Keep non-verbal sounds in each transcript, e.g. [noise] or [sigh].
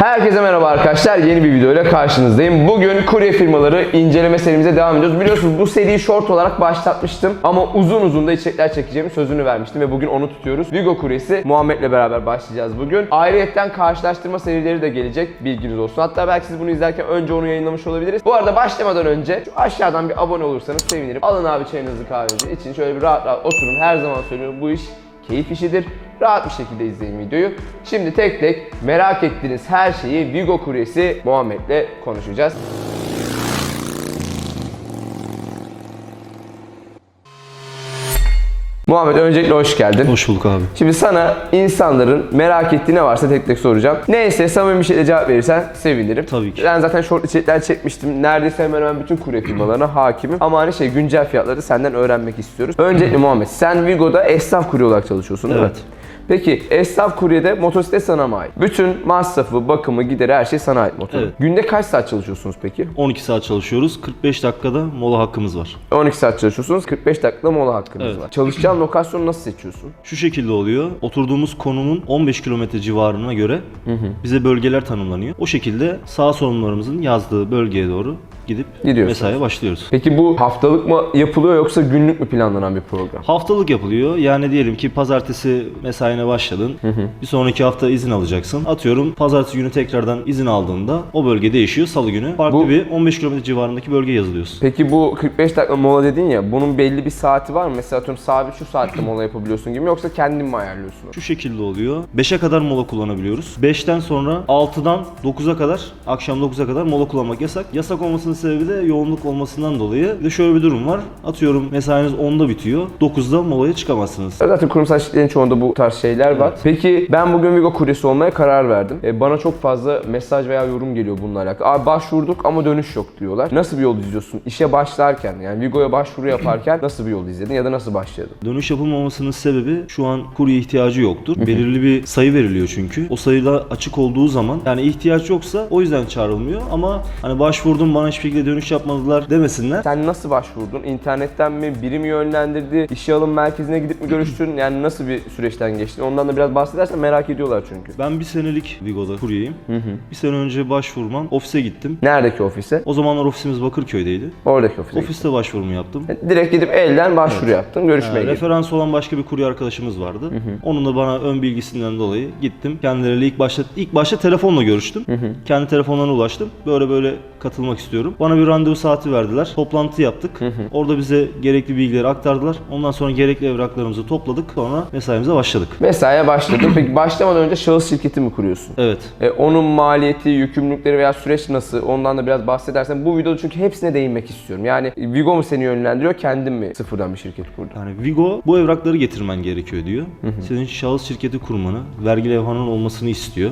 Herkese merhaba arkadaşlar. Yeni bir videoyla karşınızdayım. Bugün kurye firmaları inceleme serimize devam ediyoruz. Biliyorsunuz bu seriyi short olarak başlatmıştım. Ama uzun uzun da içerikler çekeceğimi sözünü vermiştim ve bugün onu tutuyoruz. Vigo kuryesi Muhammed'le beraber başlayacağız bugün. Ayrıyetten karşılaştırma serileri de gelecek. Bilginiz olsun. Hatta belki siz bunu izlerken önce onu yayınlamış olabiliriz. Bu arada başlamadan önce şu aşağıdan bir abone olursanız sevinirim. Alın abi çayınızı kahvenizi için şöyle bir rahat rahat oturun. Her zaman söylüyorum bu iş keyif işidir. Rahat bir şekilde izleyin videoyu. Şimdi tek tek merak ettiğiniz her şeyi Vigo kuryesi Muhammed'le konuşacağız. Muhammed öncelikle hoş geldin. Hoş bulduk abi. Şimdi sana insanların merak ettiği ne varsa tek tek soracağım. Neyse samimi bir şekilde cevap verirsen sevinirim. Tabii ki. Ben zaten short içerikler çekmiştim. Neredeyse hemen hemen bütün kurye firmalarına hakimim. Ama hani şey güncel fiyatları senden öğrenmek istiyoruz. Öncelikle Muhammed sen Vigo'da esnaf kurye olarak çalışıyorsun değil mi? Peki esnaf kuryede motosiklet sana mı ait? Bütün masrafı, bakımı, gideri her şey sana ait motor. Evet. Günde kaç saat çalışıyorsunuz peki? 12 saat çalışıyoruz. 45 dakikada mola hakkımız var. 12 saat çalışıyorsunuz, 45 dakikada mola hakkınız Evet. var. Çalışacağın lokasyonu nasıl seçiyorsun? Şu şekilde oluyor. Oturduğumuz konumun 15 kilometre civarına göre bize bölgeler tanımlanıyor. O şekilde sağ sorumlularımızın yazdığı bölgeye doğru gidip Gidiyorsunuz. mesaiye başlıyoruz. Peki bu haftalık mı yapılıyor yoksa günlük mü planlanan bir program? Haftalık yapılıyor. Yani diyelim ki pazartesi mesaine başladın. Bir sonraki hafta izin alacaksın. Atıyorum pazartesi günü tekrardan izin aldığında o bölge değişiyor. Salı günü farklı Bu- bir 15 kilometre civarındaki bölge yazılıyorsun. Peki bu 45 dakika mola dedin ya bunun belli bir saati var mı? Mesela atıyorum sabit şu saatte mola yapabiliyorsun gibi mi yoksa kendin mi ayarlıyorsun? Şu şekilde oluyor. 5'e kadar mola kullanabiliyoruz. 5'ten sonra 6'dan 9'a kadar, akşam 9'a kadar mola kullanmak yasak. Yasak olmasının sebebi de yoğunluk olmasından dolayı. Bir de şöyle bir durum var. Atıyorum mesainiz 10'da bitiyor. 9'da molaya çıkamazsınız. Zaten kurumsal şirketlerin çoğunda bu tarz şeyler var. Peki ben bugün Vigo kuryesi olmaya karar verdim. E, bana çok fazla mesaj veya yorum geliyor bununla alakalı. Abi başvurduk ama dönüş yok diyorlar. Nasıl bir yol izliyorsun? İşe başlarken yani Vigo'ya başvuru yaparken [clears throat] nasıl bir yol izledin ya da nasıl başladın? Dönüş yapılmamasının sebebi şu an kurye ihtiyacı yoktur. Belirli bir sayı veriliyor çünkü. O sayıda açık olduğu zaman yani ihtiyaç yoksa o yüzden çağrılmıyor ama hani başvurdum bana hiçbir şekilde dönüş yapmadılar demesinler. Sen nasıl başvurdun? İnternetten mi? Biri mi yönlendirdi? İşe alım merkezine gidip mi görüştün? Yani nasıl bir süreçten geçtin? Ondan da biraz bahsedersen merak ediyorlar çünkü. Ben bir senelik Vigo'da kuryeyim. Bir sene önce başvurmam. Ofise gittim. Neredeki ofise? O zamanlar ofisimiz Bakırköy'deydi. Oradaki ofise. Ofiste başvurumu yaptım. Direkt gidip elden başvuru yaptın, görüşmeye Ee, gittin. referans olan başka bir kurye arkadaşımız vardı. Onun da bana ön bilgisinden dolayı gittim. Kendileriyle ilk başta ilk başta telefonla görüştüm. Kendi telefonlarına ulaştım. Böyle böyle katılmak istiyorum. Bana bir randevu saati verdiler. Toplantı yaptık. Orada bize gerekli bilgileri aktardılar. Ondan sonra gerekli evraklarımızı topladık. Sonra mesaimize başladık. Mesaiye başladın. [clears throat] Peki başlamadan önce şahıs şirketi mi kuruyorsun? Evet. E, onun maliyeti, yükümlülükleri veya süreç nasıl? Ondan da biraz bahsedersen. Bu videoda çünkü hepsine değinmek istiyorum. Yani Vigo mu seni yönlendiriyor, kendin mi sıfırdan bir şirket kurdun? Yani Vigo bu evrakları getirmen gerekiyor diyor. Senin şahıs şirketi kurmanı, vergi levhanın olmasını istiyor.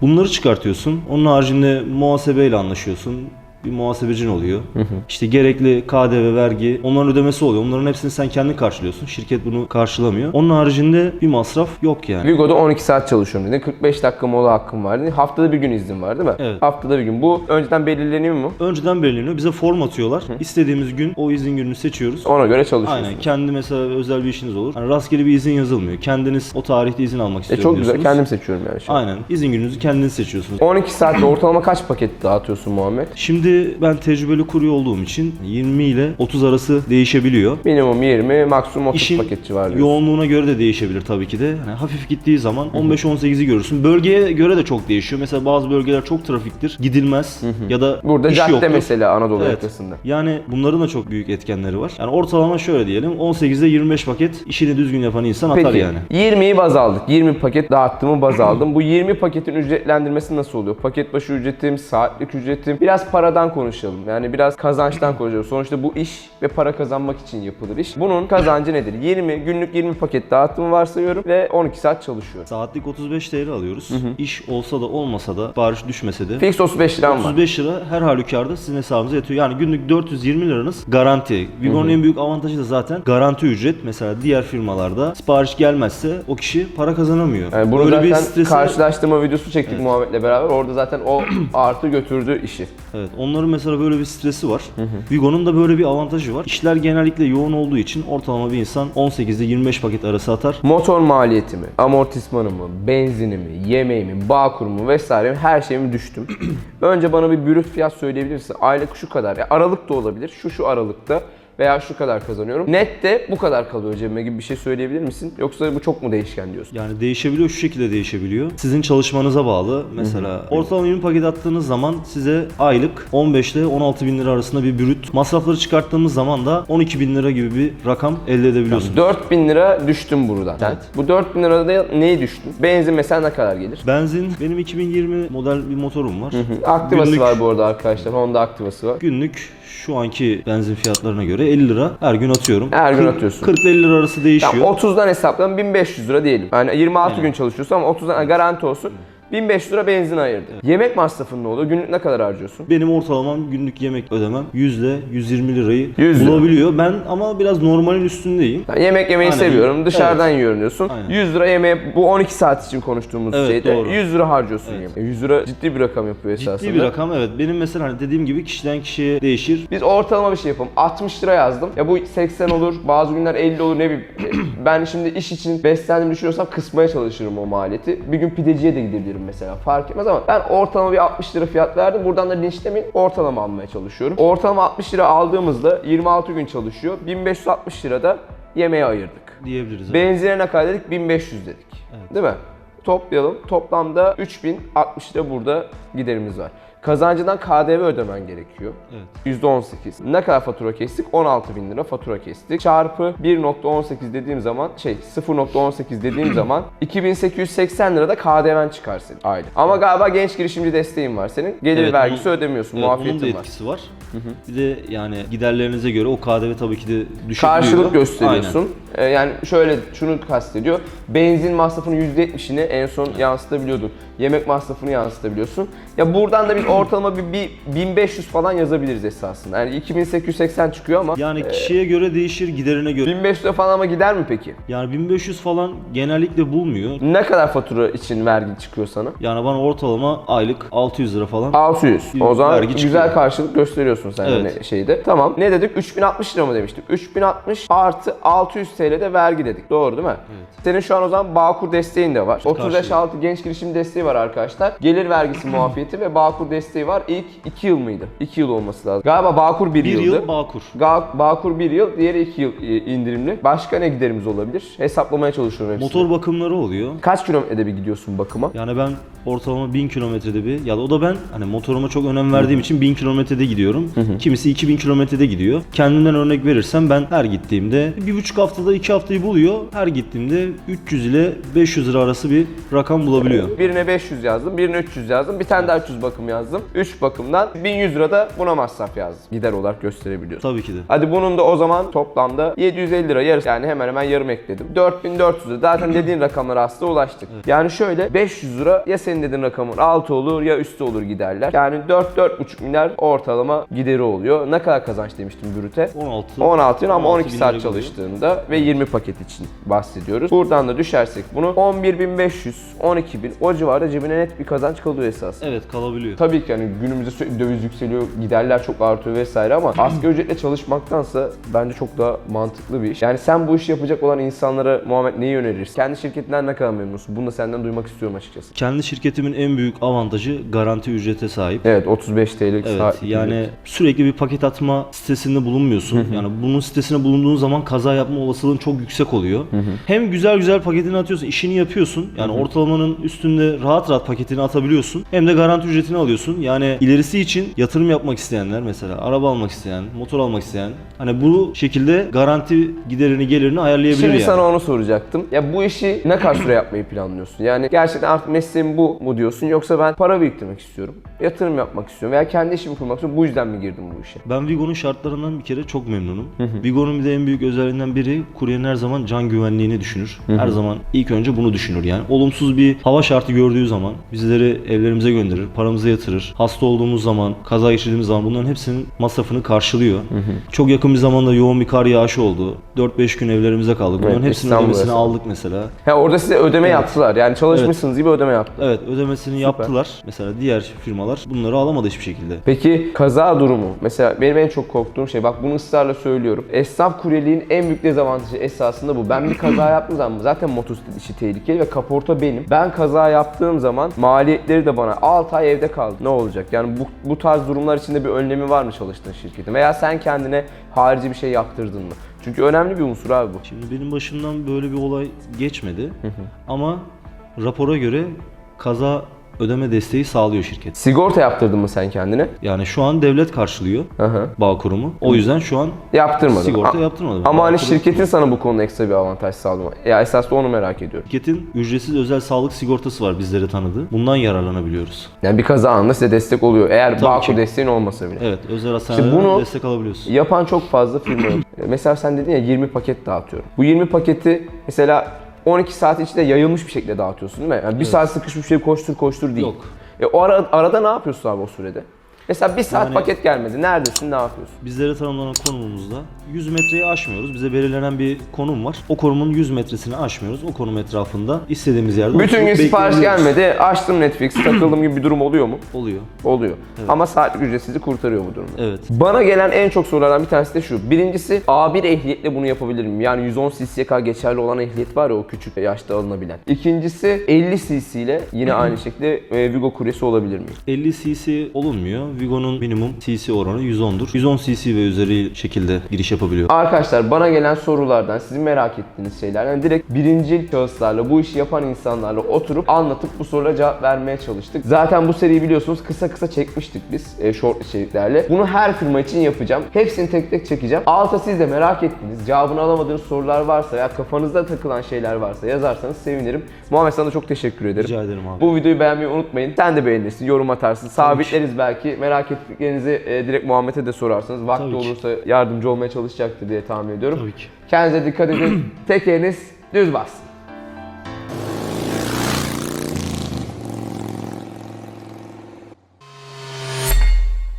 Bunları çıkartıyorsun. Onun haricinde muhasebeyle anlaşıyorsun. Bir muhasebecin oluyor. İşte gerekli KDV, vergi, onların ödemesi oluyor. Onların hepsini sen kendin karşılıyorsun. Şirket bunu karşılamıyor. Onun haricinde bir masraf yok yani. Vigo'da 12 saat çalışıyorum dedin. 45 dakika mola hakkım var dedin. Haftada bir gün izin var değil mi? Evet. Haftada bir gün. Bu önceden belirleniyor mu? Önceden belirleniyor. Bize form atıyorlar. İstediğimiz gün o izin gününü seçiyoruz. Ona göre çalışıyorsun. Aynen. Kendi mesela özel bir işiniz olur. Hani rastgele bir izin yazılmıyor. Kendiniz o tarihte izin almak E istiyorum çok güzel. diyorsunuz. Kendim seçiyorum yani. Şimdi. Aynen. İzin gününüzü kendiniz seçiyorsunuz. 12 saatte ortalama kaç paket dağıtıyorsun Muhammed? Şimdi ben tecrübeli kurye olduğum için 20 ile 30 arası değişebiliyor. Minimum 20, maksimum 30 İşin paket civarı. yoğunluğuna göre de değişebilir tabii ki de. Yani hafif gittiği zaman 15-18'i görürsün. Bölgeye göre de çok değişiyor. Mesela bazı bölgeler çok trafiktir. Gidilmez ya da Burada iş cadde yoktur. mesela Anadolu Evet. yakasında. Yani bunların da çok büyük etkenleri var. Yani ortalama şöyle diyelim 18'de 25 paket işini düzgün yapan insan atar Peki yani. 20'yi baz aldık. 20 paket dağıttığımı baz aldım. Bu 20 paketin ücretlendirmesi nasıl oluyor? Paket başı ücretim, saatlik ücretim. Biraz paradan konuşalım. Yani biraz kazançtan [clears throat] konuşalım. Sonuçta bu iş ve para kazanmak için yapılır iş. Bunun kazancı nedir? 20 günlük 20 paket dağıttığımı varsayıyorum ve 12 saat çalışıyorum. Saatlik 35 TL alıyoruz. İş olsa da olmasa da, sipariş düşmese de Fix 35 liram var. 35 lira her halükarda sizin hesabınıza yatıyor. Yani günlük 420 liranız garanti. Vigo'nun en büyük avantajı da zaten garanti ücret. Mesela diğer firmalarda sipariş gelmezse o kişi para kazanamıyor. Yani bunu Böyle bir zaten strese karşılaştırma videosu çektik Muhammed'le beraber. Orada zaten o [clears throat] artı götürdü işi. Evet, Onların mesela böyle bir stresi var. Vigo'nun da böyle bir avantajı var. İşler genellikle yoğun olduğu için ortalama bir insan 18 ile 25 paket arası atar. Motor maliyeti mi, amortismanı mı, benzini mi, yemeği mi, bağ kurumu vesaire mi her şeyimi düştüm. [clears throat] Önce bana bir brüt fiyat söyleyebilirsin. Aylık şu kadar. Ya aralık da olabilir. Şu şu aralıkta veya şu kadar kazanıyorum. Net de bu kadar kalıyor cebime gibi bir şey söyleyebilir misin? Yoksa bu çok mu değişken diyorsun? Yani değişebiliyor şu şekilde değişebiliyor. Sizin çalışmanıza bağlı. Mesela ortalama 20 paket attığınız zaman size aylık 15 ile 16 bin lira arasında bir brüt. Masrafları çıkarttığımız zaman da 12 bin lira gibi bir rakam elde edebiliyorsunuz. 4000 lira düştüm buradan. Evet. Bu 4000 lirada neyi düştün? Benzin mesela ne kadar gelir? Benzin benim 2020 model bir motorum var. Aktivası Günlük- var bu arada arkadaşlar. Honda aktivası var. Günlük şu anki benzin fiyatlarına göre 50 lira her gün atıyorum. Her gün 40 atıyorsun. 40 ile 50 lira arası değişiyor. Tamam 30'dan hesaplayalım 1500 lira diyelim. Yani 26 Aynen. gün çalışıyorsun ama 30'dan garanti olsun. 1500 lira benzin ayırdı. Yemek masrafın ne oluyor? Günlük ne kadar harcıyorsun? Benim ortalamam günlük yemek ödemem 100 ile 120 lirayı 100 lira. bulabiliyor. Ben ama biraz normalin üstündeyim. Ben yemek yemeyi Aynen. seviyorum. Dışarıdan yiyorum diyorsun. Aynen. 100 lira yemeğe bu 12 saat için konuştuğumuz Evet, şeyde doğru. 100 lira harcıyorsun Evet. yemeğe. 100 lira ciddi bir rakam yapıyor esasında. Ciddi bir rakam evet. Benim mesela hani dediğim gibi kişiden kişiye değişir. Biz ortalama bir şey yapalım. 60 lira yazdım. Ya bu 80 olur, bazı günler 50 olur ne bileyim. [clears throat] Ben şimdi iş için beslendiğimi düşünüyorsam kısmaya çalışırım o maliyeti. Bir gün pideciye de gidebilirim mesela. Fark etmez ama ben ortalama bir 60 lira fiyat verdim. Buradan da linçlemeyin. Ortalama almaya çalışıyorum. Ortalama 60 lira aldığımızda 26 gün çalışıyor. 1560 lira da yemeğe ayırdık. diyebiliriz. evet. Benzine ne kadar dedik? 1500 dedik. Değil mi? Toplayalım. Toplamda 3060 lira burada giderimiz var. Kazancından KDV ödemen gerekiyor. Evet. %18. Ne kadar fatura kestik? 16 bin lira fatura kestik. Çarpı 1.18 dediğim zaman şey 0.18 dediğim [clears throat] zaman 2880 lira da KDV'n çıkar senin aylık. Ama galiba genç girişimci desteğin var senin. Gelir Evet, vergisi onun- ödemiyorsun. Evet, onun da muafiyetin var. etkisi var. Bir de yani giderlerinize göre o KDV tabii ki de düşebiliyor. Karşılık gösteriyorsun. Aynen. Ee, yani şöyle şunu kastediyor. Benzin masrafının %70'ini en son yansıtabiliyordun. Yemek masrafını yansıtabiliyorsun. Ya buradan da biz ortalama bir, bir 1500 falan yazabiliriz esasında. Yani 2880 çıkıyor ama Yani kişiye göre değişir, giderine göre. 1500 lira falan ama gider mi peki? Yani 1500 falan genellikle bulmuyor. Ne kadar fatura için vergi çıkıyor sana? Yani bana ortalama aylık 600 lira falan 600. Bir O zaman vergi güzel çıkıyor. karşılık gösteriyorsun sen Evet. hani şeyde. Tamam. Ne dedik? 3060 lira mı demiştik? 3060 artı 600 TL de vergi dedik. Doğru değil mi? Senin şu an o zaman Bağkur desteğin de var. 30 yaş karşılığı. altı genç girişim desteği var arkadaşlar. Gelir vergisi muafiyeti ve Bağkur desteği var. İlk 2 yıl mıydı? 2 yıl olması lazım. Galiba Bağkur 1 bir yıldı. yıl Bağkur. Ga- Bağkur 1 yıl, diğeri 2 yıl e, indirimli. Başka ne giderimiz olabilir? Hesaplamaya çalışıyorum hepsini. Motor bakımları oluyor. Kaç kilometrede bir gidiyorsun bakıma? Yani ben ortalama 1000 kilometrede bir ya da o da ben hani motoruma çok önem verdiğim için 1000 kilometrede gidiyorum. Kimisi 2000 kilometrede gidiyor. Kendimden örnek verirsem ben her gittiğimde bir buçuk haftada iki haftayı buluyor. Her gittiğimde 300 ile 500 lira arası bir rakam bulabiliyor. Birine 500 yazdım, birine 300 yazdım, bir tane daha 300 bakım yazdım. 3 bakımdan 1100 lira da buna masraf yazdım. Gider olarak gösterebiliyorsun. Tabii ki de. Hadi bunun da o zaman toplamda 750 lira yarısı yani hemen hemen yarım ekledim. 4400 lira. Zaten [clears throat] dediğin rakamlara aslında ulaştık. Yani şöyle 500 lira ya senin dediğin rakamın altı olur ya üstü olur giderler. Yani 4-4,5 milyar ortalama gideri oluyor. Ne kadar kazanç demiştim bürüte? 16. 16 ama 16 12 bin saat çalıştığında ve 20 paket için bahsediyoruz. Buradan da düşersek bunu 11.500, 12.000 o civarda cebine net bir kazanç kalıyor esas. Evet kalabiliyor. Tabii ki hani günümüzde sürekli döviz yükseliyor, giderler çok artıyor vesaire ama asgari ücretle çalışmaktansa bence çok daha mantıklı bir iş. Yani sen bu işi yapacak olan insanlara Muhammed neyi önerirsin? Kendi şirketinden ne kadar memnunsun? Bunu da senden duymak istiyorum açıkçası. Kendi şirketimin en büyük avantajı garanti ücrete sahip. Evet 35 TL'lik Evet saat. yani sürekli bir paket atma sitesinde bulunmuyorsun. yani bunun sitesine bulunduğun zaman kaza yapma olasılığın çok yüksek oluyor. Hem güzel güzel paketini atıyorsun, işini yapıyorsun. Yani ortalamanın üstünde rahat rahat paketini atabiliyorsun. Hem de garanti ücretini alıyorsun. Yani ilerisi için yatırım yapmak isteyenler mesela araba almak isteyen, motor almak isteyen hani bu şekilde garanti giderini gelirini ayarlayabilir Şimdi yani. sana onu soracaktım. Ya bu işi ne kadar süre yapmayı planlıyorsun? Yani gerçekten artık mesleğim bu mu diyorsun yoksa ben para biriktirmek istiyorum, yatırım yapmak istiyorum veya kendi işimi kurmak istiyorum. Bu yüzden mi girdim bu işe? Ben Vigo'nun şartlarından bir kere çok memnunum. Vigo'nun bir de en büyük özelliğinden biri kuryenin her zaman can güvenliğini düşünür. Her zaman ilk önce bunu düşünür yani. Olumsuz bir hava şartı gördüğü zaman bizleri evlerimize gönderir, paramızı yatırır. Yatırır. Hasta olduğumuz zaman, kaza geçirdiğimiz zaman bunların hepsinin masrafını karşılıyor. Çok yakın bir zamanda yoğun bir kar yağışı oldu. 4-5 gün evlerimize kaldık. Bunların Evet, hepsinin İstanbul ödemesini aldık mesela. Ha orada size ödeme yaptılar. Yani çalışmışsınız gibi ödeme yaptılar. Evet ödemesini yaptılar. Mesela diğer firmalar bunları alamadı hiçbir şekilde. Peki kaza durumu. Mesela benim en çok korktuğum şey bak bunu ısrarla söylüyorum. Esnaf kuryeliğin en büyük dezavantajı esasında bu. Ben bir kaza [clears throat] yaptığım zaman zaten motosiklet işi tehlikeli ve kaporta benim. Ben kaza yaptığım zaman maliyetleri de bana 6 ay evde kaldı. Ne olacak? Yani bu, bu tarz durumlar içinde bir önlemi var mı çalıştığın şirketin? Veya sen kendine harici bir şey yaptırdın mı? Çünkü önemli bir unsur abi bu. Şimdi benim başımdan böyle bir olay geçmedi. Ama rapora göre kaza ödeme desteği sağlıyor şirket. Sigorta yaptırdın mı sen kendine? Yani şu an devlet karşılıyor hı. bağ kurumu. O yüzden şu an Yaptırmadın. sigorta A- yaptırmadım. Ama hani Bağkur- şirketin sana bu konuda ekstra bir avantaj sağlıyor. Ya esas da onu merak ediyorum. Şirketin ücretsiz özel sağlık sigortası var bizlere tanıdığı. Bundan yararlanabiliyoruz. Yani bir kaza anında size destek oluyor. Eğer Bağkur ki. desteğin olmasa bile. Evet, özel hastanelerden bunu- destek alabiliyorsun. Yapan çok fazla firma yok. [clears throat] Mesela sen dedin ya 20 paket dağıtıyorum. Bu 20 paketi mesela 12 saat içinde yayılmış bir şekilde dağıtıyorsun değil mi? Yani bir saat sıkışmış bir şey koştur koştur değil. Yok. E o ara- arada ne yapıyorsun abi o sürede? Mesela bir saat Yani- paket gelmedi. Neredesin? Ne yapıyorsun? Bizlere tanımlanan konumumuzda 100 metreyi aşmıyoruz. Bize belirlenen bir konum var. O konumun 100 metresini aşmıyoruz. O konum etrafında istediğimiz yerde Bütün gün oturup sipariş bekleyebiliyoruz. gelmedi. Açtım Netflix, [clears throat] takıldım gibi bir durum oluyor mu? Oluyor. Oluyor. Ama saatlik ücret sizi kurtarıyor bu durumda. Evet. Bana gelen en çok sorulardan bir tanesi de şu. Birincisi A1 ehliyetle bunu yapabilir miyim? Yani 110 cc'ye kadar geçerli olan ehliyet var ya o küçük yaşta alınabilen. İkincisi 50 cc ile yine [clears throat] aynı şekilde e, Vigo kuryesi olabilir miyim? 50 cc olunmuyor. Vigo'nun minimum cc oranı 110'dur. 110 cc ve üzeri şekilde giriş yapabiliyor. Arkadaşlar bana gelen sorulardan, sizin merak ettiğiniz şeylerden direkt birincil şahıslarla, bu işi yapan insanlarla oturup anlatıp bu sorulara cevap vermeye çalıştık. Zaten bu seriyi biliyorsunuz kısa kısa çekmiştik biz e, short içeriklerle. Bunu her firma için yapacağım. Hepsini tek tek çekeceğim. Alta siz de merak ettiğiniz, cevabını alamadığınız sorular varsa ya kafanızda takılan şeyler varsa yazarsanız sevinirim. Muhammed sana da çok teşekkür ederim. Rica ederim abi. Bu videoyu beğenmeyi unutmayın. Sen de beğenirsin, yorum atarsın. Sabitleriz belki. Merak ettiklerinizi e, direkt Muhammed'e de sorarsınız. Vakti Tabii ki. olursa yardımcı olmaya çalışacaktır diye tahmin ediyorum. Tabii ki. Kendinize dikkat edin. [clears throat] Tek eliniz düz bassın.